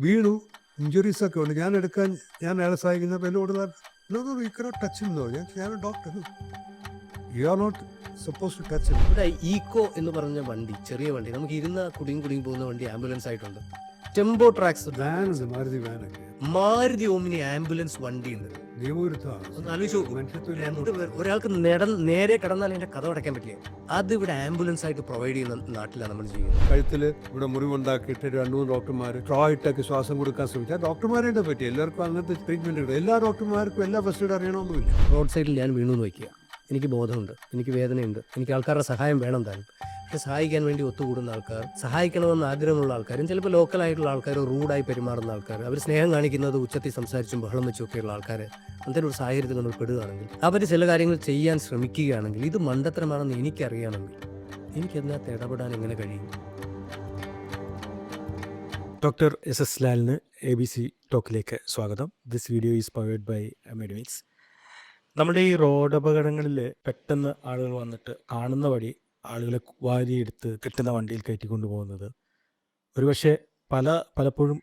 വീണു. ഇഞ്ചുറീസ് ഒക്കെ ഉണ്ട്. ഞാൻ എടുക്കാൻ ഞാൻ അയാളെ സഹായിക്കുന്ന എന്നോട് നോ ടച്ച് ഞാൻ doctor you are not suppose to touch ഇവിടെ ഈക്കോ എന്ന് പറഞ്ഞ വണ്ടി ചെറിയ വണ്ടി. നമുക്ക് ഇരുന്ന കുടിയും കുടിയും പോകുന്ന വണ്ടി ആംബുലൻസ് ആയിട്ടുണ്ട്. ടെമ്പോ ട്രാക്സ് വാൻ ഉണ്ട് മാരുതി വാനൊക്കെ മാരുതി ഓമിനി ആംബുലൻസ് വണ്ടി ഉണ്ട് ഒരാൾക്ക് നട- നേരെ കടന്നാൽ എന്റെ കഥ അടയ്ക്കാൻ പറ്റില്ല? അത് ഇവിടെ ആംബുലൻസ് ആയിട്ട് പ്രൊവൈഡ് ചെയ്യുന്ന നാട്ടിലാണ് നമ്മൾ ചെയ്യുന്നത് കഴുത്തിൽ ഇവിടെ മുറിവുണ്ടാക്കിയിട്ട് രണ്ട് മൂന്ന് ഡോക്ടർമാർ ട്രോ ഇട്ടൊക്കെ ശ്വാസം കൊടുക്കാൻ ശ്രമിച്ചാൽ ഡോക്ടർമാരെ പറ്റി എല്ലാവർക്കും അങ്ങനത്തെ ട്രീറ്റ്മെന്റ് കിട്ടും എല്ലാ ഡോക്ടർമാർക്കും എല്ലാ ഫസ്റ്റ് എയ്ഡ് അറിയണമെന്നില്ല റോഡ് സൈഡിൽ ഞാൻ വീണു വയ്ക്കുക. എനിക്ക് ബോധമുണ്ട് എനിക്ക് വേദനയുണ്ട് എനിക്ക് ആൾക്കാരുടെ സഹായം വേണം താനും പക്ഷെ സഹായിക്കാൻ വേണ്ടി ഒത്തുകൂടുന്ന ആൾക്കാർ സഹായിക്കണമെന്ന് ആഗ്രഹമുള്ള ആൾക്കാരും ചിലപ്പോൾ ലോക്കൽ ലോക്കലായിട്ടുള്ള ആൾക്കാർ റൂഡായി പെരുമാറുന്ന ആൾക്കാർ അവർ സ്നേഹം കാണിക്കുന്നത് ഉച്ചത്തിൽ സംസാരിച്ചും ബഹളം വെച്ചൊക്കെയുള്ള ആൾക്കാർ അങ്ങനത്തെ ഒരു സാഹചര്യത്തിൽ നമ്മൾ പെടുകയാണെങ്കിൽ അവർ ചില കാര്യങ്ങൾ ചെയ്യാൻ ശ്രമിക്കുകയാണെങ്കിൽ ഇത് മണ്ടത്തരമാണെന്ന് എനിക്കറിയണമെങ്കിൽ എനിക്കതിനകത്ത് ഇടപെടാൻ എങ്ങനെ കഴിയും? ഡോക്ടർ എസ് എസ് ലാലിന് എ ബി സി ടോക്കിലേക്ക് സ്വാഗതം. This video is powered by Medimix നമ്മുടെ ഈ റോഡ് അപകടങ്ങളിൽ പെട്ടെന്ന് ആളുകൾ വന്നിട്ട് കാണുന്ന വഴി ആളുകളെ വാരിയെടുത്ത് കിട്ടുന്ന വണ്ടിയിൽ കയറ്റി കൊണ്ടുപോകുന്നത് ഒരുപക്ഷെ പല പലപ്പോഴും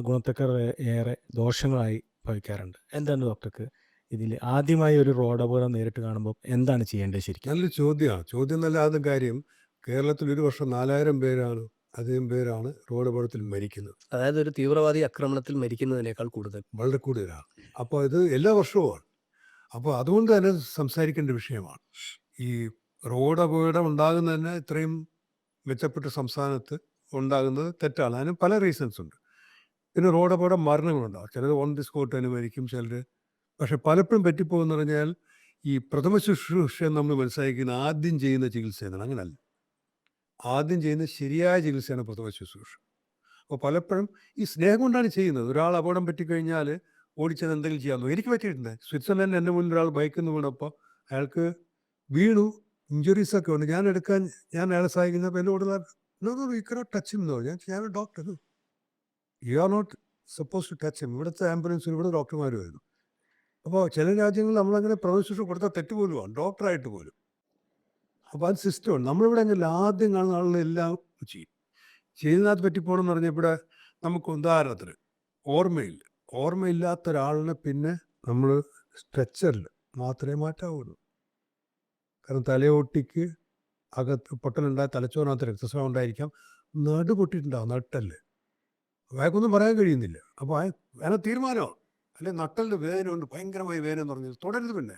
ഗുണത്തക്കർ ഏറെ ദോഷങ്ങളായി ഭവിക്കാറുണ്ട്. എന്താണ് ഡോക്ടർക്ക് ഇതിൽ ആദ്യമായി ഒരു റോഡ് അപകടം നേരിട്ട് കാണുമ്പോൾ എന്താണ് ചെയ്യേണ്ടത് ശരിക്കും? നല്ല ചോദ്യമാണ് ചോദ്യം നല്ല ആദ്യം കാര്യം കേരളത്തിൽ ഒരു വർഷം നാലായിരം പേരാണ് അധികം പേരാണ് റോഡ് അപകടത്തിൽ മരിക്കുന്നത്. അതായത് ഒരു തീവ്രവാദി ആക്രമണത്തിൽ മരിക്കുന്നതിനേക്കാൾ കൂടുതൽ. വളരെ കൂടുതലാണ് അപ്പോൾ ഇത് എല്ലാ വർഷവുമാണ്. അപ്പോൾ അതുകൊണ്ട് തന്നെ സംസാരിക്കേണ്ട വിഷയമാണ്. ഈ റോഡ് അപകടം ഉണ്ടാകുന്നതന്നെ ഇത്രയും മെച്ചപ്പെട്ട സംസ്ഥാനത്ത് ഉണ്ടാകുന്നത് തെറ്റാണ്. അതിന് പല റീസൺസ് ഉണ്ട്. പിന്നെ റോഡ് അപകടം മരണങ്ങളുണ്ടാകും. ചിലത് ഓൺ ദി സ്പോട്ട് അനുവദിക്കും ചിലർ പക്ഷെ പലപ്പോഴും പറ്റിപ്പോകുന്ന പറഞ്ഞാൽ ഈ പ്രഥമ ശുശ്രൂഷ നമ്മൾ മനസ്സിലാക്കുന്ന ആദ്യം ചെയ്യുന്ന ചികിത്സ എന്നാണ്. അങ്ങനല്ല. ആദ്യം ചെയ്യുന്ന ശരിയായ ചികിത്സയാണ് പ്രഥമ ശുശ്രൂഷ. അപ്പോൾ പലപ്പോഴും ഈ സ്നേഹം കൊണ്ടാണ് ചെയ്യുന്നത്. ഒരാൾ അപകടം പറ്റിക്കഴിഞ്ഞാൽ ഓടിച്ചത് എന്തെങ്കിലും ചെയ്യാമെന്നോ എനിക്ക് പറ്റിയിട്ടുണ്ട്. സ്വിറ്റ്സർലൻഡ് എന്റെ മുന്നിൽ ഒരാൾ ബൈക്കിൽ നിന്ന് വീണപ്പോൾ അയാൾക്ക് വീണു. ഇഞ്ചുറീസ് ഒക്കെ ഉണ്ട്. ഞാൻ എടുക്കാൻ ഞാൻ അയാളെ സഹായിക്കുന്നപ്പോൾ എന്നോട് no no you cannot touch എന്നോ ഞാൻ ഞാൻ doctor you are not suppose to touch ഇവിടുത്തെ ആംബുലൻസിൽ ഇവിടെ ഡോക്ടർമാർ വരുന്നു അപ്പോൾ ചില രാജ്യങ്ങളിൽ നമ്മളങ്ങനെ പ്രവേശിച്ചു കൊടുത്താൽ തെറ്റ് പോലുമാണ് ഡോക്ടറായിട്ട് പോലും. അപ്പോൾ അത് സിസ്റ്റമാണ് നമ്മളിവിടെ അങ്ങനെ ആദ്യം കാണുന്ന ആളുകളെല്ലാം ചെയ്യും. ചെയ്യുന്നതിനകത്ത് പറ്റിപ്പോകണമെന്ന് പറഞ്ഞാൽ ഇവിടെ നമുക്ക് ഉദാഹരണത്തിന് ഓർമ്മയില്ല. ഓർമ്മയില്ലാത്ത ഒരാളിനെ പിന്നെ നമ്മൾ സ്ട്രെച്ചറിൽ മാത്രമേ മാറ്റാവുള്ളൂ കാരണം തലയോട്ടിക്ക് അകത്ത് പൊട്ടലുണ്ടായ തലച്ചോറിനകത്ത് രക്തസ്രാവം ഉണ്ടായിരിക്കാം. നടു പൊട്ടിയിട്ടുണ്ടാവും നട്ടൽ അയാൾക്കൊന്നും പറയാൻ കഴിയുന്നില്ല. അപ്പോൾ അയാൾ വേണം തീരുമാനമാണ് അല്ലെ നട്ടലിന്റെ വേദന ഉണ്ട് ഭയങ്കരമായി വേദന എന്ന് പറഞ്ഞത് തുടരുത് പിന്നെ.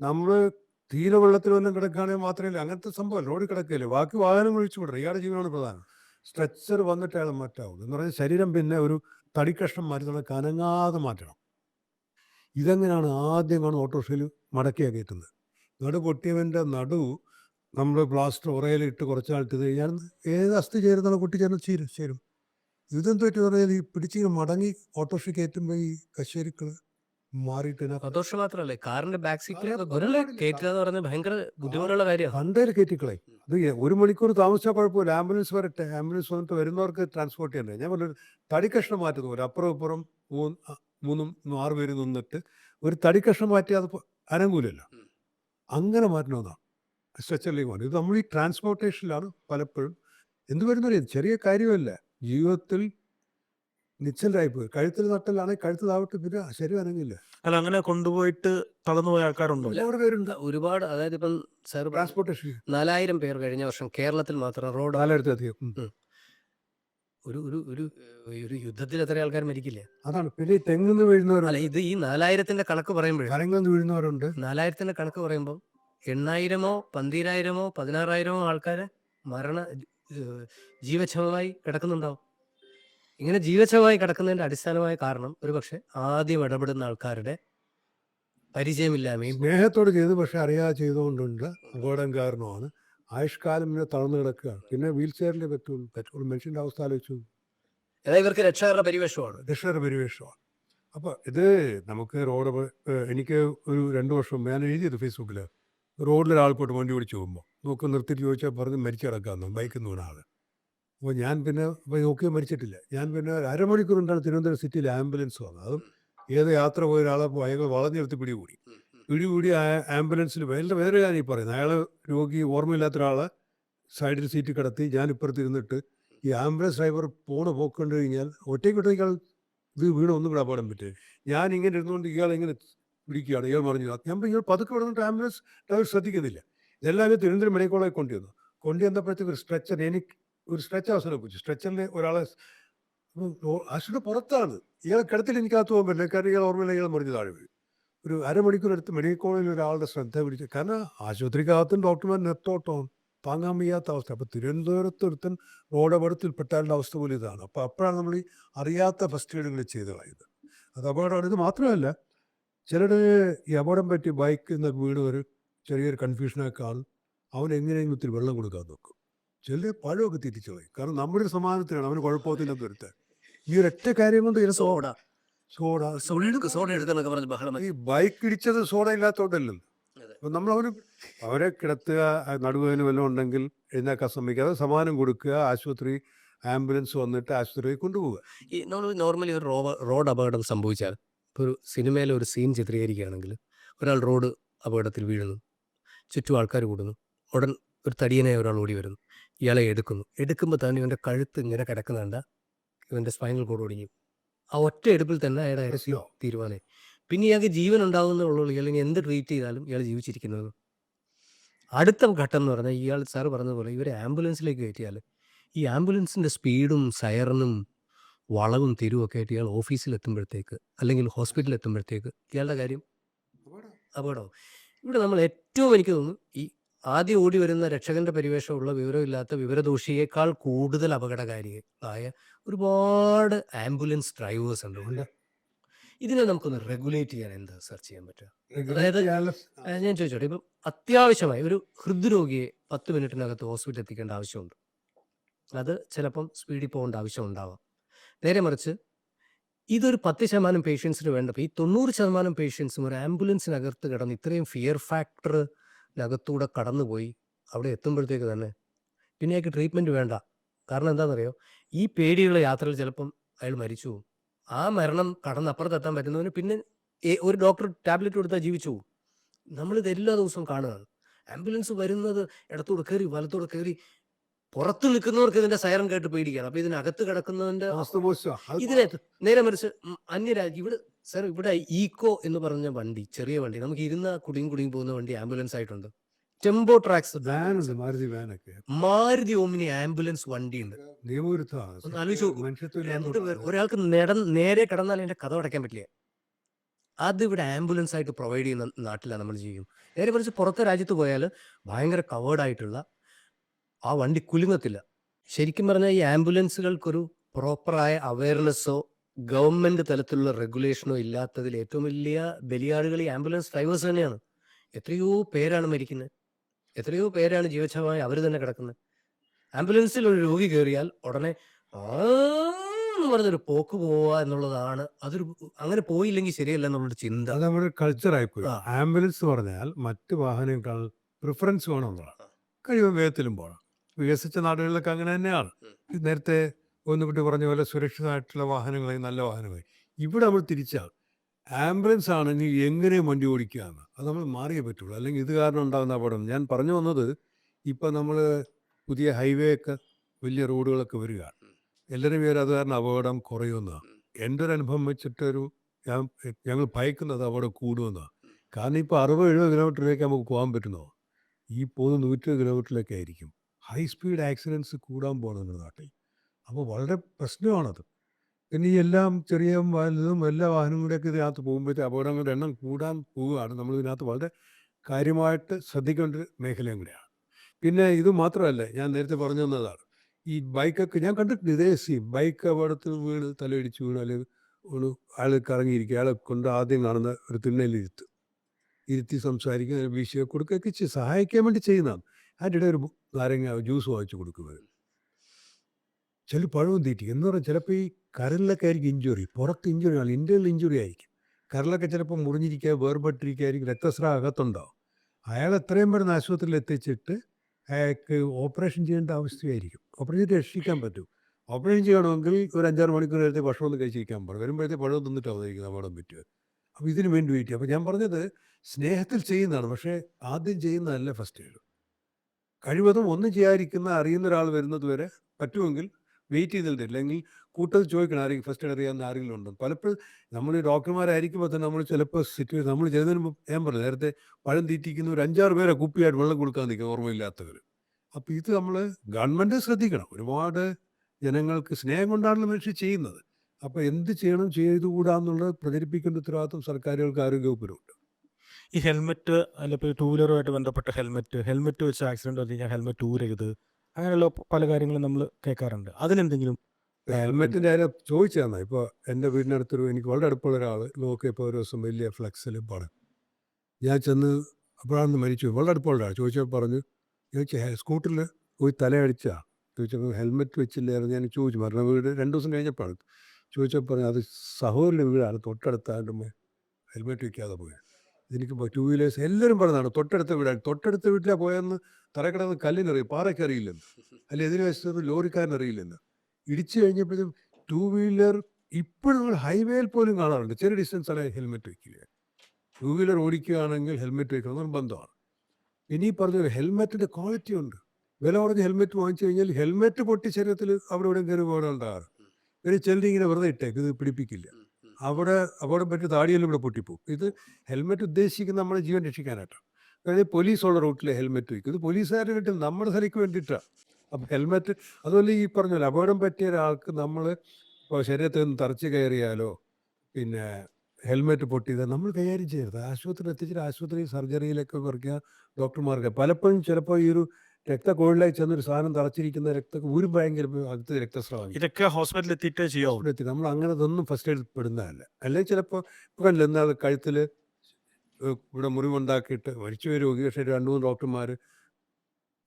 നമ്മൾ തീരെ വെള്ളത്തിൽ വല്ലതും കിടക്കുകയാണെങ്കിൽ മാത്രമേ അങ്ങനത്തെ സംഭവം റോഡിൽ കിടക്കുകയില്ല ബാക്കി വാഹനം ഒഴിച്ചു വിടണം. ഇയാളുടെ ജീവനാണ് പ്രധാനം. സ്ട്രെച്ചർ വന്നിട്ട് അയാൾ മാറ്റാവുള്ളൂ എന്ന് പറഞ്ഞാൽ ശരീരം പിന്നെ ഒരു തടിക്കഷ്ണം മാറ്റുന്ന കനങ്ങാതെ മാറ്റണം. ഇതെങ്ങനെയാണ് ആദ്യം ഓട്ടോറിക്ഷയിൽ മടക്കിയാണ് നടു പൊട്ടിയവന്റെ നടു നമ്മൾ പ്ലാസ്റ്റർ ഉറയിലിട്ട് കുറച്ച് നാളിട്ട് കഴിഞ്ഞാൽ ഏത് അസ്ഥി ചേരുന്നാണ് കുട്ടി ചേർന്ന് ചേരും ചേരും. ഇതെന്ത് പറ്റി പറഞ്ഞാൽ ഈ പിടിച്ച് മടങ്ങി ഓട്ടോറിക്ഷ കയറ്റുമ്പോൾ ഈ കശേരിക്കൾ മാറിയിട്ട് മാത്രമല്ലേ കാറിന്റെ ബാക്ക് സീറ്റിൽ ഭയങ്കര ബുദ്ധിമുട്ടുള്ള കാര്യമാണ് കയറ്റിക്കളെ. അത് ഒരു മണിക്കൂർ താമസിച്ചാൽ കുഴപ്പമില്ല. ആംബുലൻസ് വരട്ടെ. ആംബുലൻസ് വന്നിട്ട് വരുന്നവർക്ക് ട്രാൻസ്പോർട്ട് ചെയ്യണ്ടേ? ഞാൻ പറഞ്ഞു തടി കഷ്ണം മാറ്റുന്ന പോലെ അപ്പുറം ഇപ്പുറം മൂന്ന് മൂന്നും ആറ് പേര് നിന്നിട്ട് ഒരു തടി കഷ്ണം മാറ്റി അത് അനങ്ങൂലല്ലോ. അങ്ങനെ മാറ്റണമെന്നാണ് സ്ട്രെച്ചറിലേക്ക് മാറ്റി ഇത് നമ്മൾ ഈ ട്രാൻസ്പോർട്ടേഷനിലാണ് പലപ്പോഴും. എന്ത് വരുന്നറിയാം ചെറിയ കാര്യമല്ല. ജീവിതത്തിൽ നിശ്ചലായി പോയി. കഴുത്തിൽ നട്ടലാണെങ്കിൽ കഴുത്ത് താവട്ട് പിന്നെ ശരീരം അനങ്ങില്ല. അല്ല അങ്ങനെ കൊണ്ടുപോയിട്ട് തളർന്നുപോയ ആൾക്കാരുണ്ടോ. ഒരുപാട് പേരുണ്ട്. ഒരുപാട് അതായത് ഇപ്പം സാർ ട്രാൻസ്പോർട്ടേഷൻ നാലായിരം പേർ കഴിഞ്ഞ വർഷം കേരളത്തിൽ മാത്രം റോഡ് നാലായിരത്തി അധികം ഉം. ഒരു ഒരു ഒരു ഒരു യുദ്ധത്തിൽ എത്ര ആൾക്കാർ മരിക്കില്ലേ? അതാണ്. പിന്നെ ഈ തെങ്ങിന്ന് വീഴുന്നവരല്ല ഇത് ഈ നാലായിരത്തിന്റെ കണക്ക് പറയുമ്പോഴേ. നിന്ന് വീഴുന്നവരുണ്ട്. നാലായിരത്തിന്റെ കണക്ക് പറയുമ്പോൾ എണ്ണായിരമോ പന്തീരായിരമോ പതിനാറായിരമോ ആൾക്കാര് മരണ ജീവക്ഷമമായി കിടക്കുന്നുണ്ടാവും. ഇങ്ങനെ ജീവക്ഷമമായി കിടക്കുന്നതിന്റെ അടിസ്ഥാനമായ കാരണം ഒരു പക്ഷെ ആദ്യം ഇടപെടുന്ന ആൾക്കാരുടെ പരിചയമില്ലായ്മയും സ്നേഹത്തോട് ചെയ്തു പക്ഷെ അറിയാതെ ചെയ്തുകൊണ്ടുണ്ട്. അപകടം കാരണമാണ്. ആയുഷ്കാലം ഇങ്ങനെ തളർന്നു കിടക്കുകയാണ്. പിന്നെ വീൽ ചെയറിലേ പറ്റുള്ളൂ പറ്റുള്ളൂ മനുഷ്യന്റെ അവസ്ഥ ആലോചിച്ചു ഇവർക്ക് രക്ഷകരുടെ പരിവേഷമാണ്. രക്ഷകരുടെ പരിവേഷമാണ്. അപ്പോൾ ഇത് നമുക്ക് റോഡ് എനിക്ക് ഒരു രണ്ട് വർഷം ഞാൻ എഴുതിയത് ഫേസ്ബുക്കിൽ റോഡിൽ ഒരാൾക്കോട്ട് പോയിട്ട് വണ്ടി ഓടിച്ച് പോകുമ്പോൾ നോക്ക് നിർത്തിയിട്ട് ചോദിച്ചാൽ പറഞ്ഞ് മരിച്ചു കിടക്കാമെന്ന് ബൈക്കിൽ നിന്ന് ആൾ അപ്പോൾ ഞാൻ പിന്നെ നോക്കിയോ മരിച്ചിട്ടില്ല. ഞാൻ പിന്നെ അരമണിക്കൂർ കൊണ്ടാണ് തിരുവനന്തപുരം സിറ്റിയിൽ ആംബുലൻസ് വന്നത്. അതും ഏത് യാത്ര പോയ ഒരാളെ ഭയങ്കര വളഞ്ഞെടുത്ത് പിടികൂടി. പിടികൂടി ആംബുലൻസിൽ വേറെ വേറെ ഈ പറയുന്നത് അയാൾ രോഗി ഓർമ്മയില്ലാത്ത ഒരാളെ സൈഡിൽ സീറ്റ് കിടത്തി ഞാൻ ഇപ്പുറത്ത് ഇരുന്നിട്ട് ഈ ആംബുലൻസ് ഡ്രൈവർ പോണ പോക്ക് കണ്ടു കഴിഞ്ഞാൽ ഒറ്റയ്ക്ക് ഇയാൾ ഇത് വീണ് ഒന്നും കൂടെ അപകടം പറ്റും ഞാൻ ഇങ്ങനെ ഇരുന്നുകൊണ്ട് ഇയാൾ ഇങ്ങനെ പിടിക്കുകയാണ്. ഇയാൾ പറഞ്ഞു ഞാൻ ഇയാൾ പതുക്കെ വിടുന്നിട്ട് ആംബുലൻസ് ഡ്രൈവർ ശ്രദ്ധിക്കുന്നില്ല. ഇതെല്ലാം തിരുവനന്തപുരം മെഡിക്കൽ കോളേജ് കൊണ്ടുവന്നു. കൊണ്ടുവന്നപ്പോഴത്തേക്ക് ഒരു സ്ട്രെച്ചർ എനിക്ക് ഒരു സ്ട്രെച്ചർ അവസരം വെച്ചു സ്ട്രെച്ചറിൽ ഒരാളെ ആശുപത്രി പുറത്താണ്. ഇയാളെ കിടത്തിൽ എനിക്കകത്ത് പോകാൻ പറ്റില്ല. കാരണം ഇയാൾ ഓർമ്മയില്ല ഇയാൾ മറിഞ്ഞ് താഴെ വീഴും. ഒരു അരമണിക്കൂർ എടുത്ത് മെഡിക്കൽ കോളേജിൽ ഒരാളുടെ ശ്രദ്ധ പിടിച്ച് കാരണം ആശുപത്രിക്കകത്തും ഡോക്ടർമാർ നെത്തോട്ടവും താങ്ങാൻ വയ്യാത്ത അവസ്ഥ. അപ്പോൾ തിരുവനന്തപുരത്ത് ഒരുത്തൻ റോഡ് അപകടത്തിൽപ്പെട്ടാലുള്ള അവസ്ഥ പോലും ഇതാണ്. അപ്പോൾ അപ്പോഴാണ് നമ്മൾ ഈ അറിയാത്ത ഫസ്റ്റ് എയ്ഡുകൾ ചെയ്ത് കളയുന്നത്. അത് അപകടമാണ്. ഇത് മാത്രമല്ല ചിലരുടെ ഈ അപകടം പറ്റി ബൈക്കിൽ നിന്ന് വീട് ഒരു ചെറിയൊരു കൺഫ്യൂഷനൊക്കെ കാണും അവൻ എങ്ങനെയെങ്കിലും ഒത്തിരി വെള്ളം കൊടുക്കാൻ നോക്കും. ചില പഴമൊക്കെ തിരിച്ചു കളയും. കാരണം നമ്മുടെ ഒരു സമാധാനത്തിനാണ്. അവന് കുഴപ്പമൊന്നുമില്ലെന്ന് വരുത്താൻ. ഈ ഒരൊറ്റ കാര്യം കൊണ്ട് ചില സോഡ സോഡ സോഡ എടുക്ക് സോഡ എടുക്കുന്നൊക്കെ പറഞ്ഞ് ബഹളം ഈ ബൈക്ക് ഇടിച്ചത് സോഡ ഇല്ലാത്തോണ്ടല്ലോ. അപ്പം നമ്മൾ അവർ കിടത്തുക നടുവേദന വല്ലതും ഉണ്ടെങ്കിൽ എഴുന്നേക്കാൻ ശ്രമിക്കാതെ സമാനം കൊടുക്കുക ആശുപത്രി ആംബുലൻസ് വന്നിട്ട് ആശുപത്രിയിൽ കൊണ്ടുപോവുക. ഈ നമ്മൾ നോർമലി ഒരു റോഡ് അപകടം സംഭവിച്ചാൽ ഇപ്പോൾ ഒരു സിനിമയിലെ ഒരു സീൻ ചിത്രീകരിക്കുകയാണെങ്കിൽ ഒരാൾ റോഡ് അപകടത്തിൽ വീഴുന്നു ചുറ്റും ആൾക്കാർ കൂടുന്നു ഉടൻ ഒരു തടിയനെ ഒരാൾ ഓടി വരുന്നു ഇയാളെ എടുക്കുന്നു. എടുക്കുമ്പോൾ തന്നെ ഇവന്റെ കഴുത്ത് ഇങ്ങനെ കിടക്കുന്നുണ്ട് ഇവന്റെ സ്പൈനൽ കോഡ് ഒടിഞ്ഞു. ആ ഒറ്റ എടുപ്പിൽ തന്നെ അയാൾ അരസ്യോ തീരുമാനം പിന്നെ ഇയാൾക്ക് ജീവൻ ഉണ്ടാകുന്നുള്ളൂ ഇയാൾ ഇനി എന്ത് ട്രീറ്റ് ചെയ്താലും ഇയാൾ ജീവിച്ചിരിക്കുന്നത് അടുത്ത ഘട്ടം എന്ന് പറഞ്ഞാൽ ഇയാൾ സാറ് പറഞ്ഞതുപോലെ ഇവരെ ആംബുലൻസിലേക്ക് കയറ്റിയാൽ ഈ ആംബുലൻസിന്റെ സ്പീഡും സയറിനും വളവും തിരുവൊക്കെ ഒക്കെ ആയിട്ട് ഇയാൾ ഓഫീസിൽ എത്തുമ്പോഴത്തേക്ക് അല്ലെങ്കിൽ ഹോസ്പിറ്റലിൽ എത്തുമ്പോഴത്തേക്ക് ഇയാളുടെ കാര്യം അപകടമാവും. ഇവിടെ നമ്മൾ ഏറ്റവും എനിക്ക് തോന്നുന്നു ഈ ആദ്യം ഓടി വരുന്ന രക്ഷകന്റെ പരിവേഷമുള്ള വിവരമില്ലാത്ത വിവരദോഷിയേക്കാൾ കൂടുതൽ അപകടകാരികളായ ഒരുപാട് ആംബുലൻസ് ഡ്രൈവേഴ്സ് ഉണ്ട്. ഉണ്ട്. ഇതിനെ നമുക്കൊന്ന് റെഗുലേറ്റ് ചെയ്യാൻ എന്ത് സെർച്ച് ചെയ്യാൻ പറ്റുക? അതായത് ഞാൻ ചോദിച്ചോട്ടെ ഇപ്പം അത്യാവശ്യമായി ഒരു ഹൃദ്രോഗിയെ പത്ത് മിനിറ്റിനകത്ത് ഹോസ്പിറ്റലിൽ എത്തിക്കേണ്ട ആവശ്യമുണ്ട്. അത് ചിലപ്പം സ്പീഡിൽ പോകേണ്ട ആവശ്യം ഉണ്ടാവാം. നേരെ മറിച്ച് ഇതൊരു പത്ത് ശതമാനം പേഷ്യൻസിന് വേണ്ടപ്പോൾ ഈ തൊണ്ണൂറ് ശതമാനം പേഷ്യൻസും ഒരു ആംബുലൻസിനകത്ത് കിടന്ന് ഇത്രയും ഫിയർ ഫാക്ടറിനകത്തൂടെ കടന്നുപോയി അവിടെ എത്തുമ്പോഴത്തേക്ക് തന്നെ പിന്നെ അയാൾക്ക് ട്രീറ്റ്മെന്റ് വേണ്ട. കാരണം എന്താണെന്നറിയോ? ഈ പേടിയുള്ള യാത്രയിൽ ചിലപ്പം അയാൾ മരിച്ചു ആ മരണം കടന്നപ്പുറത്തെത്താൻ പറ്റുന്നവന് പിന്നെ ഒരു ഡോക്ടർ ടാബ്ലറ്റ് കൊടുത്താൽ ജീവിച്ചു നമ്മളിത് എല്ലാ ദിവസവും കാണുകയാണ് ആംബുലൻസ് വരുന്നത് ഇടത്തൂടെ കയറി വലത്തോട് കയറി പുറത്ത് നിൽക്കുന്നവർക്ക് ഇതിന്റെ സൈറൻ കേട്ട് പേടിക്കുകയാണ്. അപ്പൊ ഇതിനകത്ത് കിടക്കുന്നതിന്റെ ഇതിനെ നേരെ മറിച്ച് അന്യരാജ്യം ഇവിടെ സാർ ഇവിടെ ഈക്കോ എന്ന് പറഞ്ഞ വണ്ടി ചെറിയ വണ്ടി നമുക്ക് ഇരുന്ന കുടിയും കുടിയും പോകുന്ന വണ്ടി ആംബുലൻസ് ആയിട്ടുണ്ട്. ടെമ്പോ ട്രാക്സ് വാനുണ്ട് മാരുതി വാനൊക്കെ. മാരുതി ഓമിനി ആംബുലൻസ് വണ്ടി ഉണ്ട് ഒരാൾക്ക് നേരെ കിടന്നാൽ എന്റെ കഥ അടയ്ക്കാൻ പറ്റില്ല? അത് ഇവിടെ ആംബുലൻസ് ആയിട്ട് പ്രൊവൈഡ് ചെയ്യുന്ന നാട്ടിലാണ് നമ്മൾ ചെയ്യും നേരെ മറിച്ച് പുറത്തെ രാജ്യത്ത് പോയാൽ ഭയങ്കര കവേർഡ് ആയിട്ടുള്ള ആ വണ്ടി കുലുങ്ങത്തില്ല. ശരിക്കും പറഞ്ഞാൽ ഈ ആംബുലൻസുകൾക്കൊരു പ്രോപ്പറായ അവയർനെസ്സോ ഗവൺമെന്റ് തലത്തിലുള്ള റെഗുലേഷനോ ഇല്ലാത്തതിൽ ഏറ്റവും വലിയ ബലിയാടുകൾ ഈ ആംബുലൻസ് ഡ്രൈവേഴ്സ് തന്നെയാണ്. എത്രയോ പേരാണ് മരിക്കുന്നത്. എത്രയോ പേരാണ് ജീവച്ഛവമായി അവർ തന്നെ കിടക്കുന്നത്. ആംബുലൻസിൽ ഒരു രോഗി കയറിയാൽ ഉടനെ എന്ന് പറഞ്ഞൊരു പോക്ക് പോവുക എന്നുള്ളതാണ്. അതൊരു അങ്ങനെ പോയില്ലെങ്കിൽ ശരിയല്ല എന്നുള്ളൊരു ചിന്ത. അത് നമ്മുടെ കൾച്ചർ ആയിപ്പോയി. ആംബുലൻസ് പറഞ്ഞാൽ മറ്റ് വാഹനങ്ങൾ പ്രിഫറൻസ് വേണമെന്നുള്ളതാണ് കഴിയുമ്പോൾ വേഗത്തിലും പോകണം വികസിച്ച നാടുകളിലൊക്കെ അങ്ങനെ തന്നെയാണ്. നേരത്തെ ഒന്ന് വിട്ട് പറഞ്ഞ പോലെ സുരക്ഷിതമായിട്ടുള്ള വാഹനങ്ങളായി നല്ല വാഹനമായി ഇവിടെ നമ്മൾ തിരിച്ചാൽ ആംബുലൻസ് ആണെങ്കിൽ എങ്ങനെ വണ്ടി ഓടിക്കുകയാണ് അത് നമ്മൾ മാറിയേ പറ്റുള്ളൂ. അല്ലെങ്കിൽ ഇത് കാരണം ഉണ്ടാകുന്ന അപകടം. ഞാൻ പറഞ്ഞു വന്നത് ഇപ്പം നമ്മൾ പുതിയ ഹൈവേ ഒക്കെ വലിയ റോഡുകളൊക്കെ വരിക. എല്ലാവരും പേര് അത് കാരണം അപകടം കുറയുമെന്നാണ് എന്റെ ഒരു അനുഭവം വെച്ചിട്ടൊരു ഞാൻ ഞങ്ങൾ ഭയക്കുന്നത് അപകടം കൂടുമെന്നാണ് കാരണം ഇപ്പോൾ അറുപത് എഴുപത് കിലോമീറ്ററിലേക്ക് നമുക്ക് പോകാൻ പറ്റുന്നോ? ഈ പോകുന്ന നൂറ്റി കിലോമീറ്ററിലൊക്കെ ആയിരിക്കും. ഹൈ സ്പീഡ് ആക്സിഡൻസ് കൂടാൻ പോകുന്നുണ്ട് നാട്ടിൽ. അപ്പോൾ വളരെ പ്രശ്നമാണത്. പിന്നെ ഈ എല്ലാം ചെറിയ വലുതും എല്ലാ വാഹനങ്ങളുടെയൊക്കെ ഇതിനകത്ത് പോകുമ്പോഴത്തെ അപകടങ്ങളുടെ എണ്ണം കൂടാൻ പോവുകയാണ്. നമ്മൾ ഇതിനകത്ത് വളരെ കാര്യമായിട്ട് ശ്രദ്ധിക്കേണ്ട ഒരു മേഖലയും കൂടെയാണ്. പിന്നെ ഇത് മാത്രമല്ല ഞാൻ നേരത്തെ പറഞ്ഞു തന്നതാണ്. ഈ ബൈക്കൊക്കെ ഞാൻ കണ്ടിട്ടുണ്ട് ഇതേ സീൻ ബൈക്ക് അപകടത്തിൽ വീണ് തലയിടിച്ച് വീണ് അല്ലെങ്കിൽ ഒരു ആൾ കറങ്ങിയിരിക്കുക അയാളെ കൊണ്ട് ആദ്യം കാണുന്ന ഒരു തിണ്ണലിരുത്ത് ഇരുത്തി സംസാരിക്കുക വീശിയൊക്കെ കൊടുക്കുകയൊക്കെ സഹായിക്കാൻ വേണ്ടി ചെയ്യുന്നതാണ്. അതിന്റെ ഒരു നാരങ്ങ ജ്യൂസ് വാങ്ങിച്ചു കൊടുക്കുന്നത് ചില പഴവും തീറ്റി എന്ന് പറഞ്ഞാൽ ചിലപ്പോൾ ഈ കരലിലൊക്കെ ആയിരിക്കും ഇഞ്ചുറി പുറത്ത് ഇഞ്ചുറി ആണ്. ഇന്റേൽ ഇഞ്ചുറി ആയിരിക്കും. കരലൊക്കെ ചിലപ്പോൾ മുറിഞ്ഞിരിക്കുക വേർപെട്ടിരിക്കുകയായിരിക്കും രക്തസ്രാവം അകത്തുണ്ടാവും. അയാൾ എത്രയും പെട്ടെന്ന് ആശുപത്രിയിൽ എത്തിച്ചിട്ട് അയാൾക്ക് ഓപ്പറേഷൻ ചെയ്യേണ്ട അവസ്ഥയായിരിക്കും. ഓപ്പറേഷൻ ചെയ്ത് രക്ഷിക്കാൻ പറ്റും. ഓപ്പറേഷൻ ചെയ്യണമെങ്കിൽ ഒരു അഞ്ചാറ് മണിക്കൂർ നേരത്തെ ഭക്ഷണം ഒന്ന് കഴിച്ചിരിക്കാൻ പാടും വരുമ്പോഴത്തെ പഴം തിന്നിട്ട് അവതരിക്കുന്നത് അപകടം പറ്റുക അപ്പോൾ ഇതിന് വേണ്ടി വെയിറ്റ് അപ്പോൾ ഞാൻ പറഞ്ഞത് സ്നേഹത്തിൽ ചെയ്യുന്നതാണ്. പക്ഷേ ആദ്യം ചെയ്യുന്നതല്ല ഫസ്റ്റ് എയ്ഡ് കഴിവതും ഒന്നും ചെയ്യാതിരിക്കുന്ന അറിയുന്ന ഒരാൾ വരുന്നത് വരെ പറ്റുമെങ്കിൽ വെയിറ്റ് ചെയ്യുന്നുണ്ട് അല്ലെങ്കിൽ കൂട്ടത്തിൽ ചോദിക്കണം ആരെങ്കിലും ഫസ്റ്റ് എയ്ഡ് അറിയാവുന്ന ആരെങ്കിലും ഉണ്ടോ? പലപ്പോഴും നമ്മൾ ഡോക്ടർമാരായിരിക്കുമ്പോൾ തന്നെ നമ്മൾ ചിലപ്പോൾ സിറ്റുവേഷൻ നമ്മൾ മുമ്പ് ഞാൻ പറഞ്ഞു നേരത്തെ പഴം തീറ്റിക്കുന്ന ഒരു അഞ്ചാറ് പേരെ കുപ്പിയായിട്ട് വെള്ളം കൊടുക്കാൻ നിൽക്കുക ഓർമ്മയില്ലാത്തവർ അപ്പോൾ ഇത് നമ്മൾ ഗവൺമെന്റ് ശ്രദ്ധിക്കണം. ഒരുപാട് ജനങ്ങൾക്ക് സ്നേഹം കൊണ്ടാണല്ലോ മനുഷ്യർ ചെയ്യുന്നത്. അപ്പോൾ എന്ത് ചെയ്യണം ചെയ്തുകൂടാന്നുള്ളത് പ്രചരിപ്പിക്കേണ്ട ഉത്തരവാദിത്വം സർക്കാരുകൾക്ക് ആരോഗ്യവകുപ്പിനുണ്ട്. ഈ ഹെൽമെറ്റ് അല്ല ഇപ്പോൾ ടൂ വീലറുമായിട്ട് ബന്ധപ്പെട്ട ഹെൽമെറ്റ് ഹെൽമെറ്റ് വെച്ച് ആക്സിഡന്റ് വന്നു കഴിഞ്ഞാൽ ഹെൽമെറ്റ് ഊരരുത്. അങ്ങനെയുള്ള പല കാര്യങ്ങളും നമ്മൾ കേൾക്കാറുണ്ട്. അതിലെന്തെങ്കിലും ഹെൽമെറ്റിന്റെ കാര്യം ചോദിച്ചു തന്നെ ഇപ്പോൾ എന്റെ വീടിനടുത്തൊരു എനിക്ക് വളരെ അടുപ്പമുള്ള ഒരാൾ നോക്കിയപ്പോൾ ഒരു ദിവസം വലിയ ഫ്ലെക്സിൽ പണം ഞാൻ ചെന്ന് അപ്പോഴാണ് മരിച്ചു. വളരെ അടുപ്പമുള്ള ആൾ ചോദിച്ചപ്പോൾ പറഞ്ഞു ചോദിച്ചു സ്കൂട്ടറിൽ പോയി തലയടിച്ചാ ചോദിച്ചപ്പോൾ ഹെൽമെറ്റ് വെച്ചില്ലായിരുന്നു ഞാൻ ചോദിച്ചു. മരണ വീട് രണ്ട് ദിവസം കഴിഞ്ഞപ്പോഴാണ്. ചോദിച്ചപ്പോൾ പറഞ്ഞു അത് സഹോദരന്റെ വീടാണ്. തൊട്ടടുത്താണ്ട് ഹെൽമെറ്റ് വയ്ക്കാതെ പോയത് എനിക്ക് ടൂ വീലേഴ്സ് എല്ലാവരും പറഞ്ഞതാണ് തൊട്ടടുത്ത വീടാണ് തൊട്ടടുത്ത വീട്ടിലാണ് പോയെന്ന് തറക്കിടന്ന് കല്ലിനറിയും പാറയ്ക്കറിയില്ലെന്ന് അല്ലെ എതിരെ വശത്തുനിന്ന് ലോറിക്കാരനറിയില്ലെന്ന് ഇടിച്ചു കഴിഞ്ഞപ്പോഴും ടൂ വീലർ ഇപ്പോഴും നമ്മൾ ഹൈവേയിൽ പോലും കാണാറുണ്ട്. ചെറിയ ഡിസ്റ്റൻസ് ആണ് ഹെൽമെറ്റ് വയ്ക്കുക ടൂ വീലർ ഓടിക്കുകയാണെങ്കിൽ ഹെൽമെറ്റ് വയ്ക്കണം നിർബന്ധമാണ് ഇനി പറഞ്ഞ ഹെൽമെറ്റിന്റെ ക്വാളിറ്റി ഉണ്ട്. വില കുറഞ്ഞ ഹെൽമെറ്റ് വാങ്ങിച്ചു കഴിഞ്ഞാൽ ഹെൽമെറ്റ് പൊട്ടി ശരീരത്തിൽ അവിടെ ഇവിടെ കയറി പോകാനുണ്ടാകാറ് ഒരു ചെല്ലിങ്ങനെ വെറുതെ ഇട്ടേക്ക് ഇത് പിടിപ്പിക്കില്ല. അവിടെ അവിടെ മറ്റു താടിയെല്ലാം ഇവിടെ പൊട്ടിപ്പോകും ഇത് ഹെൽമെറ്റ് ഉദ്ദേശിക്കുന്ന നമ്മുടെ ജീവൻ രക്ഷിക്കാനായിട്ടാണ് അതായത് പോലീസുള്ള റൂട്ടിൽ ഹെൽമെറ്റ് വയ്ക്കും. ഇത് പോലീസുകാരുടെ കിട്ടും നമ്മുടെ സ്ഥലയ്ക്ക് വേണ്ടിയിട്ടാണ് അപ്പം ഹെൽമെറ്റ് അതുപോലെ ഈ പറഞ്ഞ അപകടം പറ്റിയ ഒരാൾക്ക് നമ്മൾ ഇപ്പോൾ ശരീരത്തിൽ നിന്ന് തറച്ച് കയറിയാലോ പിന്നെ ഹെൽമെറ്റ് പൊട്ടിയത് നമ്മൾ കൈകാര്യം ചെയ്യരുത്. ആശുപത്രി എത്തിച്ചിട്ട് ആശുപത്രി സർജറിയിലൊക്കെ കുറയ്ക്കുക ഡോക്ടർമാർക്ക്. പലപ്പോഴും ചിലപ്പോൾ ഈ ഒരു രക്തക്കൊഴിലായി ചെന്നൊരു സാധനം തറച്ചിരിക്കുന്ന രക്ത ഒരു ഭയങ്കര അടുത്ത് രക്തസ്രാവം. ഇതൊക്കെ ഹോസ്പിറ്റലിൽ എത്തിയിട്ടേ ചെയ്യാവൂ എത്തി. നമ്മൾ അങ്ങനെ ഇതൊന്നും ഫസ്റ്റ് എയ്ഡ് പെടുന്നതല്ല. അല്ലെങ്കിൽ ചിലപ്പോൾ ഇപ്പോൾ കണ്ടില്ല എന്നാൽ കഴുത്തിൽ ഇവിടെ മുറിവുണ്ടാക്കിയിട്ട് മരിച്ചു രോഗി പക്ഷേ രണ്ട് മൂന്ന് ഡോക്ടർമാർ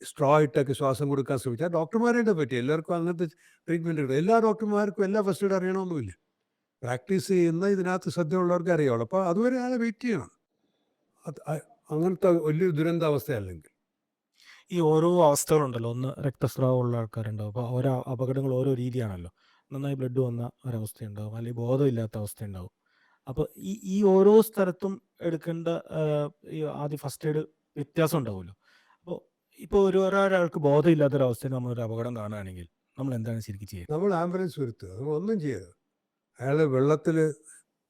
സ്ട്രോ ഇട്ടൊക്കെ ശ്വാസം കൊടുക്കാൻ ശ്രമിച്ചാൽ ഡോക്ടർമാരായിട്ട് പറ്റി? എല്ലാവർക്കും അങ്ങനത്തെ ട്രീറ്റ്മെന്റ് കിട്ടും എല്ലാ ഡോക്ടർമാർക്കും എല്ലാ ഫസ്റ്റ് എയ്ഡ് അറിയണമെന്നില്ല പ്രാക്ടീസ് ചെയ്യുന്ന ഇതിനകത്ത് ശ്രദ്ധയുള്ളവർക്ക് അറിയാവുള്ളൂ. അപ്പോൾ അതുവരെ അത് വെയിറ്റ് ചെയ്യണം. അങ്ങനത്തെ വലിയൊരു ദുരന്താവസ്ഥയല്ലെങ്കിൽ. ഈ ഓരോ അവസ്ഥകളുണ്ടല്ലോ. ഒന്ന് രക്തസ്രാവമുള്ള ആൾക്കാരുണ്ടാവും. അപ്പോൾ ഓരോ അപകടങ്ങൾ ഓരോ രീതിയാണല്ലോ. നന്നായി ബ്ലഡ് വന്ന ഒരവസ്ഥയുണ്ടാവും. അല്ലെങ്കിൽ ബോധമില്ലാത്ത അവസ്ഥയുണ്ടാവും. അപ്പോൾ ഈ ഈ ഓരോ സ്ഥലത്തും എടുക്കേണ്ട ഈ ആദ്യ ഫസ്റ്റ് എയ്ഡ് വ്യത്യാസം ഉണ്ടാവുമല്ലോ. അപ്പോൾ ഇപ്പോൾ ഒരു ഒരാൾക്ക് ബോധമില്ലാത്തൊരവസ്ഥയിൽ നമ്മളൊരു അപകടം കാണുകയാണെങ്കിൽ നമ്മൾ എന്താണ് ശരിക്കും ചെയ്യുക നമ്മൾ ആംബുലൻസ് വരുത്തുക. നമ്മൾ ഒന്നും ചെയ്യരുത്. അയാളെ വെള്ളത്തിൽ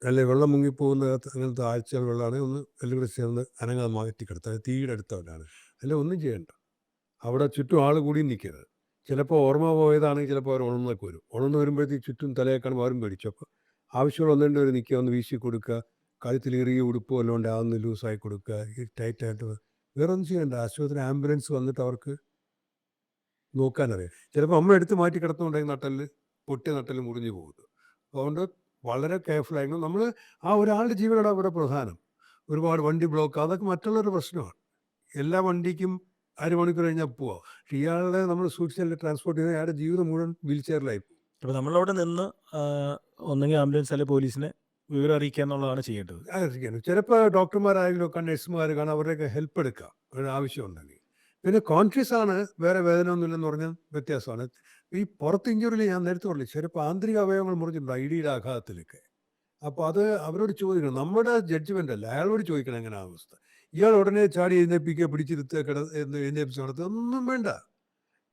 അല്ലെ വെള്ളം മുങ്ങിപ്പോകുന്ന അങ്ങനത്തെ ആഴ്ച വെള്ളമാണെങ്കിൽ ഒന്ന് എല്ലാം കൂടെ ചേർന്ന് അനങ്ങാതെ മാറ്റി കിടത്തുക തീയുടെ അടുത്തവനാണ് അല്ലെ ഒന്നും ചെയ്യണ്ട. അവിടെ ചുറ്റും ആൾ കൂടി നിൽക്കരുത്. ചിലപ്പോൾ ഓർമ്മ പോയതാണെങ്കിൽ ചിലപ്പോൾ അവർ ഉണർന്നൊക്കെ വരും. ഉണർന്ന് വരുമ്പോഴത്തേക്ക് ചുറ്റും തലയെ കാണുമ്പോൾ അവരും പേടിച്ചു. അപ്പോൾ ആവശ്യമുള്ള ഒന്നേണ്ട ഒരു നിൽക്കുക ഒന്ന് വീശി കൊടുക്കുക കഴുത്തിൽ ഇറിയ ഉടുപ്പ് വല്ലതും ഉണ്ട് അതൊന്ന് ലൂസായി കൊടുക്കുക ഈ ടൈറ്റായിട്ട് വേറെ ഒന്നും ചെയ്യണ്ട. ആശുപത്രി ആംബുലൻസ് വന്നിട്ട് അവർക്ക് നോക്കാനറിയാം. ചിലപ്പോൾ അമ്മ എടുത്ത് മാറ്റി കിടന്നുണ്ടെങ്കിൽ നട്ടൽ പൊട്ടിയ നട്ടൽ മുറിഞ്ഞു പോകുന്നു. അതുകൊണ്ട് വളരെ കെയർഫുള്ളായിരുന്നു നമ്മൾ ആ ഒരാളുടെ ജീവനാണ് അവിടെ പ്രധാനം. ഒരുപാട് വണ്ടി ബ്ലോക്ക് അതൊക്കെ മറ്റുള്ളൊരു പ്രശ്നമാണ്. എല്ലാ വണ്ടിക്കും അരമണിക്കൂർ കഴിഞ്ഞാൽ പോവാം. പക്ഷെ ഇയാളെ നമ്മൾ സൂക്ഷിച്ചല്ലേ ട്രാൻസ്പോർട്ട് ചെയ്യുന്നത്? അയാളുടെ ജീവിതം മുഴുവൻ വീൽ ചെയറിലായി അപ്പോൾ നമ്മളവിടെ നിന്ന് ഒന്നെങ്കിൽ ആംബുലൻസ് അല്ലെങ്കിൽ പോലീസിനെ വിവരം അറിയിക്കുക എന്നുള്ളതാണ് ചെയ്യേണ്ടത്. ആയിരിക്കും ചിലപ്പോൾ ഡോക്ടർമാരായാലും ഒക്കെ നഴ്സുമാർ കാണാൻ അവരുടെയൊക്കെ ഹെൽപ്പ് എടുക്കാം ഒരു ആവശ്യമുണ്ടെങ്കിൽ പിന്നെ കോൺഷ്യസ് ആണ് വേറെ വേദന ഒന്നുമില്ലെന്ന് പറഞ്ഞാൽ വ്യത്യാസമാണ്. ഈ പുറത്ത് ഇഞ്ചുറിയിൽ ഞാൻ നേരത്തെ പറഞ്ഞു ചിലപ്പോൾ ആന്തരിക അവയവങ്ങൾ മുറിഞ്ഞിട്ടുണ്ട് ഐഡിയുടെ ആഘാതത്തിലൊക്കെ. അപ്പോൾ അത് അവരോട് ചോദിക്കണം. നമ്മുടെ ജഡ്ജ്മെന്റ് അല്ല അയാളോട് ചോദിക്കണം എങ്ങനെ അവസ്ഥ. ഇയാൾ ഉടനെ ചാടി എഴുന്നേപ്പിക്കുക പിടിച്ചിരുത്തുക കിട എഴുന്നേപ്പിച്ച് നടത്തുക ഒന്നും വേണ്ട.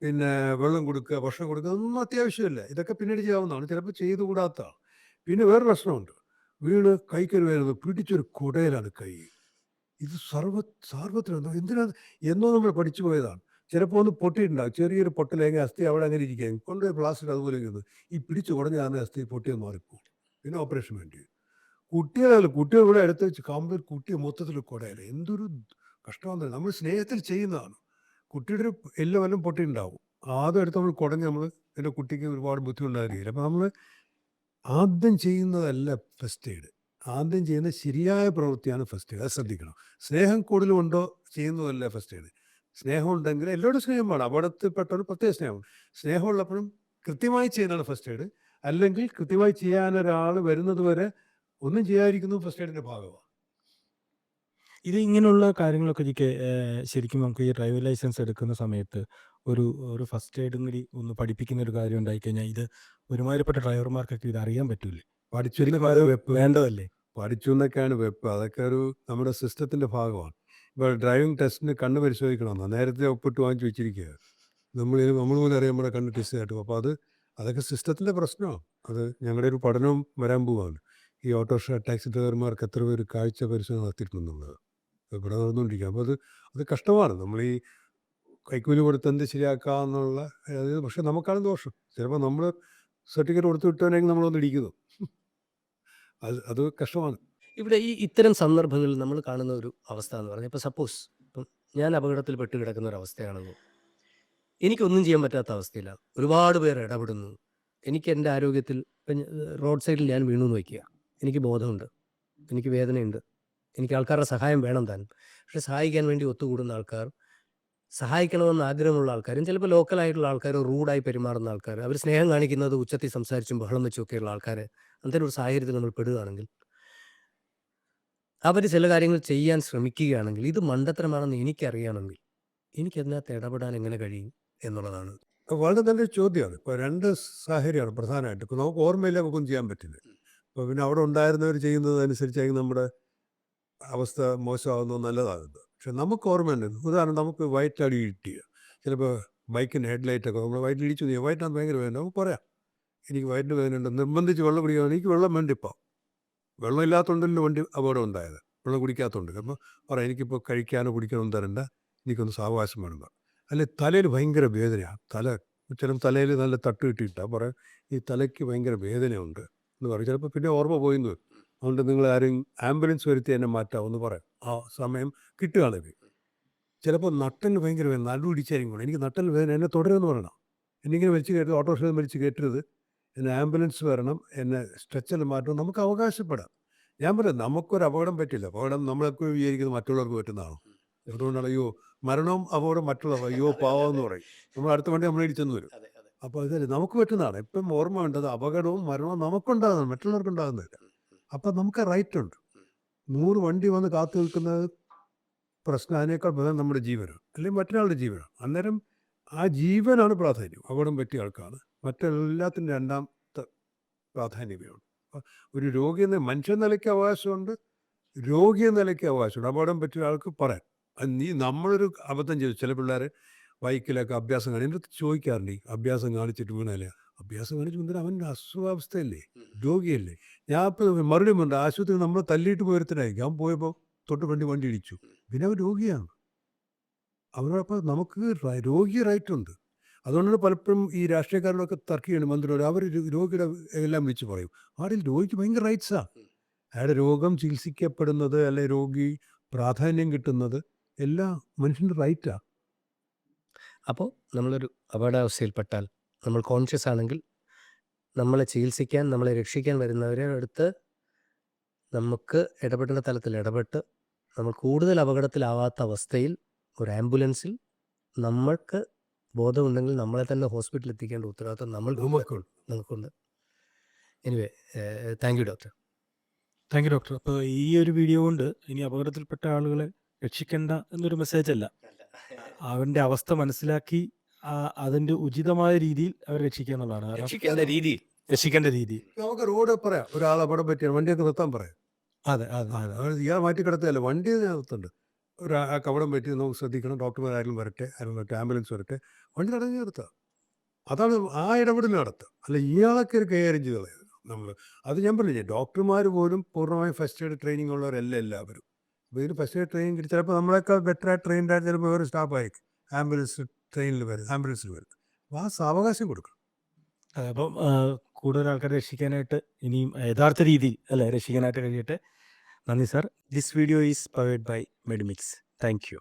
പിന്നെ വെള്ളം കൊടുക്കുക ഭക്ഷണം കൊടുക്കുക ഒന്നും അത്യാവശ്യമില്ല. ഇതൊക്കെ പിന്നീട് ചെയ്യാവുന്നതാണ്. ചിലപ്പോൾ ചെയ്തുകൂടാത്തതാണ്. പിന്നെ വേറെ പ്രശ്നമുണ്ട്. വീണ് കൈക്കൊരു വരുന്നത് പിടിച്ചൊരു കുടയിലാണ് കൈ. ഇത് സർവ സാർവത്രികം എന്തിനാ എന്നോ നമ്മൾ പഠിച്ചു പോയതാണ്. ചിലപ്പോൾ ഒന്ന് പൊട്ടിയിട്ടുണ്ടാകും. ചെറിയൊരു പൊട്ടലേങ്ങ അസ്ഥി അവിടെ അങ്ങനെ ഇരിക്കുകയും. കൊണ്ടുപോയി പ്ലാസ്റ്റിക് അതുപോലെ ഇരിക്കുന്നത് ഈ പിടിച്ച് കുടഞ്ഞാണ് അസ്ഥി പൊട്ടിയെന്ന് മാറിപ്പോകും. പിന്നെ ഓപ്പറേഷൻ വേണ്ടി വരും. കുട്ടികളല്ല കുട്ടികൾ ഇവിടെ എടുത്ത് വെച്ച് കമ്പിൽ കുട്ടിയെ മൊത്തത്തിൽ കൊടയല്ല എന്തൊരു കഷ്ടമാണ് നമ്മൾ സ്നേഹത്തിൽ ചെയ്യുന്നതാണ്. കുട്ടിയുടെ ഒരു എല്ലാം വല്ലതും പൊട്ടിയിട്ടുണ്ടാവും. ആദ്യം എടുത്ത് നമ്മൾ കുടഞ്ഞ് നമ്മൾ എന്റെ കുട്ടിക്ക് ഒരുപാട് ബുദ്ധിമുട്ടായിരിക്കില്ല അപ്പം നമ്മൾ ആദ്യം ചെയ്യുന്നതല്ല ഫസ്റ്റ് എയ്ഡ് ആദ്യം ചെയ്യുന്ന ശരിയായ പ്രവൃത്തിയാണ് ഫസ്റ്റ് എയ്ഡ് അത് ശ്രദ്ധിക്കണം. സ്നേഹം കൂടുതലുണ്ടോ ചെയ്യുന്നതല്ല ഫസ്റ്റ് എയ്ഡ് സ്നേഹം ഉണ്ടെങ്കിൽ എല്ലാവരും സ്നേഹം വേണം. ഒരു പ്രത്യേക സ്നേഹം. സ്നേഹമുള്ളപ്പോഴും കൃത്യമായി ചെയ്യുന്നതാണ് ഫസ്റ്റ് എയ്ഡ് അല്ലെങ്കിൽ കൃത്യമായി ചെയ്യാൻ ഒരാൾ വരുന്നത് വരെ ഒന്നും ചെയ്യാതിരിക്കുന്നത് ഫസ്റ്റ് എയ്ഡിന്റെ ഭാഗമാണ് ഇത് ഇങ്ങനെയുള്ള കാര്യങ്ങളൊക്കെ ജിക്ക് ശരിക്കും നമുക്ക് ഈ ഡ്രൈവിംഗ് ലൈസൻസ് എടുക്കുന്ന സമയത്ത് ഒരു ഒരു ഫസ്റ്റ് എയ്ഡും കൂടി ഒന്ന് പഠിപ്പിക്കുന്ന ഒരു കാര്യം ഉണ്ടായി ഉണ്ടായിക്കഴിഞ്ഞാൽ ഇത് ഒരുമാതിരിപ്പെട്ട ഡ്രൈവർമാർക്കൊക്കെ ഇത് അറിയാൻ പറ്റൂലേ. പഠിച്ചു വെപ്പ്. വേണ്ടതല്ലേ? പഠിച്ചു എന്നൊക്കെയാണ് വെപ്പ്. അതൊക്കെ ഒരു നമ്മുടെ സിസ്റ്റത്തിന്റെ ഭാഗമാണ്. ഇപ്പോൾ ഡ്രൈവിംഗ് ടെസ്റ്റിന് കണ്ണ് പരിശോധിക്കണമെന്ന്? നേരത്തെ ഒപ്പിട്ട് വാങ്ങിച്ചു വെച്ചിരിക്കുക നമ്മൾ നമ്മൾ പോലും അറിയാൻ നമ്മുടെ കണ്ണ് ടെസ്റ്റ് ആയിട്ട്. അപ്പോൾ അത് അതൊക്കെ സിസ്റ്റത്തിന്റെ പ്രശ്നമാണ്. അത് ഞങ്ങളുടെ ഒരു പഠനവും വരാൻ പോവാണ്. ഈ ഓട്ടോറിക്ഷ ടാക്സി ഡ്രൈവർമാർക്ക് എത്ര പേര് കാഴ്ച പരിശോധന നടത്തിയിട്ടുണ്ടെന്നുള്ളത്. ഇവിടെ നടന്നുകൊണ്ടിരിക്കുക അപ്പോൾ അത് അത് കഷ്ടമാണ്. നമ്മൾ ഈ കൈക്കൂലി കൊടുത്ത് എന്ത് ശരിയാക്കാമെന്നുള്ള അതായത് പക്ഷെ നമുക്കാണ് ദോഷം. ചിലപ്പോൾ നമ്മൾ സർട്ടിഫിക്കറ്റ് കൊടുത്ത് നമ്മൾ നമ്മളൊന്ന് ഇടിക്കുന്നു. അത് അത് കഷ്ടമാണ്. ഇവിടെ ഈ ഇത്തരം സന്ദർഭങ്ങളിൽ നമ്മൾ കാണുന്ന ഒരു അവസ്ഥ എന്ന് പറഞ്ഞാൽ ഇപ്പോൾ സപ്പോസ് ഇപ്പം ഞാൻ അപകടത്തിൽ പെട്ട് കിടക്കുന്ന ഒരു അവസ്ഥയാണെന്ന് എനിക്കൊന്നും ചെയ്യാൻ പറ്റാത്ത അവസ്ഥയില്ല ഒരുപാട് പേർ ഇടപെടുന്നു. എനിക്ക് എന്റെ ആരോഗ്യത്തിൽ റോഡ് സൈഡിൽ ഞാൻ വീണു എന്ന് വയ്ക്കുക. എനിക്ക് ബോധമുണ്ട്. എനിക്ക് വേദനയുണ്ട്. എനിക്ക് ആൾക്കാരുടെ സഹായം വേണം താൻ പക്ഷെ സഹായിക്കാൻ വേണ്ടി ഒത്തുകൂടുന്ന ആൾക്കാർ സഹായിക്കണമെന്ന് ആഗ്രഹമുള്ള ആൾക്കാരും ചിലപ്പോൾ ലോക്കലായിട്ടുള്ള ആൾക്കാർ റൂഡായി പെരുമാറുന്ന ആൾക്കാർ അവർ സ്നേഹം കാണിക്കുന്നത് ഉച്ചത്തിൽ സംസാരിച്ചും ബഹളം വെച്ചുമൊക്കെയുള്ള ആൾക്കാർ അങ്ങനത്തെ ഒരു സാഹചര്യത്തിൽ നമ്മൾ പെടുകയാണെങ്കിൽ അവർ ചില കാര്യങ്ങൾ ചെയ്യാൻ ശ്രമിക്കുകയാണെങ്കിൽ ഇത് മണ്ടത്തരമാണെന്ന് എനിക്കറിയണമെങ്കിൽ എനിക്കതിനകത്ത് ഇടപെടാൻ എങ്ങനെ കഴിയും എന്നുള്ളതാണ്. വളരെ നല്ലൊരു ചോദ്യമാണ്. ഇപ്പോൾ രണ്ട് സാഹചര്യമാണ് പ്രധാനമായിട്ട്. നമുക്ക് ഓർമ്മയില്ല നമുക്കൊന്നും ചെയ്യാൻ പറ്റില്ല. അപ്പോൾ പിന്നെ അവിടെ ഉണ്ടായിരുന്നവർ ചെയ്യുന്നതനുസരിച്ചായിരിക്കും നമ്മുടെ അവസ്ഥ മോശമാകുന്നത് നല്ലതാകുന്നത്. പക്ഷെ നമുക്ക് ഓർമ്മയുണ്ട് ഉദാഹരണം നമുക്ക് വൈറ്റ് അടി കിട്ടിയ. ചിലപ്പോൾ ബൈക്കിന് ഹെഡ്ലൈറ്റൊക്കെ നമ്മൾ വൈറ്റിൽ ഇടിച്ചു നീ ആണ് ഭയങ്കര വേദന നമുക്ക് പറയാം. എനിക്ക് വയറ്റിന് വേദനയുണ്ട് നിർബന്ധിച്ച് വെള്ളം കുടിക്കാൻ എനിക്ക് വെള്ളം വേണ്ട ഇപ്പോൾ വെള്ളം ഇല്ലാത്തതുകൊണ്ടല്ലോ വണ്ടി അപകടം ഉണ്ടായത്? വെള്ളം കുടിക്കാത്തതുകൊണ്ട്. അപ്പോൾ പറയാം എനിക്കിപ്പോൾ കഴിക്കാനോ കുടിക്കാനോ ഒന്നും തരണ്ട. എനിക്കൊന്ന് സാവകാശം വേണം. അല്ലെ തലയിൽ ഭയങ്കര വേദനയാണ്. തല ചിലപ്പോൾ തലയിൽ നല്ല തട്ട് കിട്ടിയിട്ടാണ് പറയാം ഈ തലയ്ക്ക് ഭയങ്കര വേദനയുണ്ട്. എന്ന് പറയും. ചിലപ്പോൾ പിന്നെ ഓർമ്മ പോയിന്ന് വരും. അതുകൊണ്ട് നിങ്ങൾ ആരും ആംബുലൻസ് വരുത്തി എന്നെ മാറ്റാമെന്ന് പറയാം. ആ സമയം കിട്ടുകയാണെങ്കിൽ ചിലപ്പോൾ നട്ടന് ഭയങ്കര വേദന നടു ഇടിച്ചായിരിക്കും എനിക്ക് നട്ടൽ വേദന എന്നെ തുടരുമെന്ന് പറയണം. എന്നിങ്ങനെ വലിച്ചു കയറ്റരുത് ഓട്ടോറിക്ഷയിൽ വലിച്ച് കയറ്റരുത്. എന്നെ ആംബുലൻസ് വരണം എന്നെ സ്ട്രെച്ചറിൽ മാറ്റണം നമുക്ക് അവകാശപ്പെടാം. ഞാൻ പറയാം നമുക്കൊരു അപകടം പറ്റില്ല. അപകടം നമ്മളൊക്കെ വിചാരിക്കുന്നത് മറ്റുള്ളവർക്ക് പറ്റുന്നതാണോ. അതുകൊണ്ടാണ് അയ്യോ മരണവും അപകടം മറ്റുള്ളവർ അയ്യോ പാവം എന്ന് പറയും. നമ്മൾ അടുത്ത വണ്ടി നമ്മൾ ഇടിച്ചെന്ന് വരും. അപ്പോൾ ഇതല്ലേ നമുക്ക് പറ്റുന്നതാണ്. ഇപ്പം ഓർമ്മ വേണ്ടത് അപകടവും മരണവും നമുക്കുണ്ടാകുന്നത് മറ്റുള്ളവർക്ക് ഉണ്ടാകുന്നില്ല അപ്പം നമുക്ക് റൈറ്റ് ഉണ്ട്. നൂറ് വണ്ടി വന്ന് കാത്തു നിൽക്കുന്നത് പ്രശ്നം അതിനേക്കാൾ പ്രധാനം നമ്മുടെ ജീവനാണ് അല്ലെങ്കിൽ മറ്റൊരാളുടെ ജീവനാണ്. അന്നേരം ആ ജീവനാണ് പ്രാധാന്യം. അപകടം പറ്റിയ ആൾക്കാണ്. മറ്റെല്ലാത്തിനും രണ്ടാമത്തെ പ്രാധാന്യമേയുള്ളൂ ഒരു രോഗി എന്ന മനുഷ്യൻ നിലയ്ക്ക് അവകാശമുണ്ട് രോഗി എന്ന നിലയ്ക്ക് അവകാശമുണ്ട്. അപകടം പറ്റിയ ആൾക്ക് പറയാൻ നീ നമ്മളൊരു അബദ്ധം ചെയ്തു. ചില പിള്ളേർ ബൈക്കിലൊക്കെ അഭ്യാസം കാണി എന്റെ ചോദിക്കാറുണ്ട് ഈ അഭ്യാസം കാണിച്ചിട്ട് വീണല്ലേ അഭ്യാസം കാണിച്ചു വീണിട്ട് അവന്റെ അസുഖാവസ്ഥയല്ലേ രോഗിയല്ലേ? ഞാൻ ഇപ്പം മറുപടി പറഞ്ഞു ആശുപത്രി നമ്മൾ തല്ലിയിട്ട് പോയത്തിനായിരിക്കും അവൻ പോയപ്പോൾ തൊട്ട് വണ്ടി വണ്ടി ഇടിച്ചു. പിന്നെ അവൻ രോഗിയാണ്. അവരോടൊപ്പം നമുക്ക് രോഗി റൈറ്റുണ്ട്. അതുകൊണ്ടാണ് പലപ്പോഴും ഈ രാഷ്ട്രീയക്കാരോടൊക്കെ തർക്കിയാണ് മന്ത്രിയോട് അവർ രോഗിയുടെ എല്ലാം വിളിച്ച് പറയും. ആടിൽ രോഗിക്ക് ഭയങ്കര റൈറ്റ്സാ അയാളുടെ രോഗം ചികിത്സിക്കപ്പെടുന്നത് അല്ലെ രോഗി പ്രാധാന്യം കിട്ടുന്നത് എല്ലാ മനുഷ്യന്റെ റൈറ്റാ അപ്പോൾ നമ്മളൊരു അപകടാവസ്ഥയിൽപ്പെട്ടാൽ നമ്മൾ കോൺഷ്യസ് ആണെങ്കിൽ നമ്മളെ ചികിത്സിക്കാൻ നമ്മളെ രക്ഷിക്കാൻ വരുന്നവരെ അടുത്ത് നമുക്ക് ഇടപെടേണ്ട തലത്തിൽ ഇടപെട്ട് നമ്മൾ കൂടുതൽ അപകടത്തിലാവാത്ത അവസ്ഥയിൽ ഒരു ആംബുലൻസിൽ നമ്മൾക്ക് ബോധമുണ്ടെങ്കിൽ നമ്മളെ തന്നെ ഹോസ്പിറ്റലിൽ എത്തിക്കേണ്ട ഉത്തരവാദിത്വം നമ്മൾ നമുക്കുണ്ട്. നമുക്കുണ്ട്. Anyway thank you doctor thank you doctor അപ്പോൾ ഈ ഒരു വീഡിയോ കൊണ്ട് ഇനി അപകടത്തിൽപ്പെട്ട ആളുകളെ രക്ഷിക്കേണ്ട എന്നൊരു മെസ്സേജ് അല്ല. അവന്റെ അവസ്ഥ മനസ്സിലാക്കി അതിന്റെ ഉചിതമായ രീതിയിൽ അവർ രക്ഷിക്കുക എന്നുള്ളതാണ്. രക്ഷിക്കേണ്ട രീതി രക്ഷിക്കേണ്ട രീതി നമുക്ക് റോഡ് പറയാം. ഒരാൾ അപകടം പറ്റിയ വണ്ടിയൊക്കെ നിർത്താൻ പറയാം. അതെ അതെ. അതെ ഇയാൾ മാറ്റി കിടത്തുകയല്ല വണ്ടി നിർത്തുന്നുണ്ട് ഒരു ആ കവടം പറ്റി നമുക്ക് ശ്രദ്ധിക്കണം. ഡോക്ടർമാർ ആരെങ്കിലും വരട്ടെ ആരെങ്കിലും വരട്ടെ ആംബുലൻസ് വരട്ടെ. വണ്ടി തടഞ്ഞു നിർത്തുക അതാണ് ആ ഇടപെടൽ നടത്തുക. അല്ല ഇയാളൊക്കെ ഒരു കൈകാര്യം ചെയ്ത് നമ്മൾ അത് ഞാൻ പറഞ്ഞില്ലേ ഡോക്ടർമാർ പോലും പൂർണമായും ഫസ്റ്റ് എയ്ഡ് ട്രെയിനിങ് ഉള്ളവരല്ല എല്ലാവരും. അപ്പോൾ ഇതിന് ഫസ്റ്റ് ട്രെയിൻ ചിലപ്പോൾ നമ്മളെക്കാൾ ബെറ്റർ ആയിട്ട് ട്രെയിൻ ആയിട്ട് ചിലപ്പോൾ വേറെ സ്റ്റാഫായിരിക്കും ആംബുലൻസ് ട്രെയിനിൽ വരും ആംബുലൻസിൽ വരും അപ്പോൾ ആ സാവകാശം കൊടുക്കണം. അപ്പം കൂടുതൽ ആൾക്കാരെ രക്ഷിക്കാനായിട്ട് ഇനിയും യഥാർത്ഥ രീതിയിൽ അല്ലേ രക്ഷിക്കാനായിട്ട് കഴിയട്ടെ. നന്ദി sir. This video is powered by Medimix thank you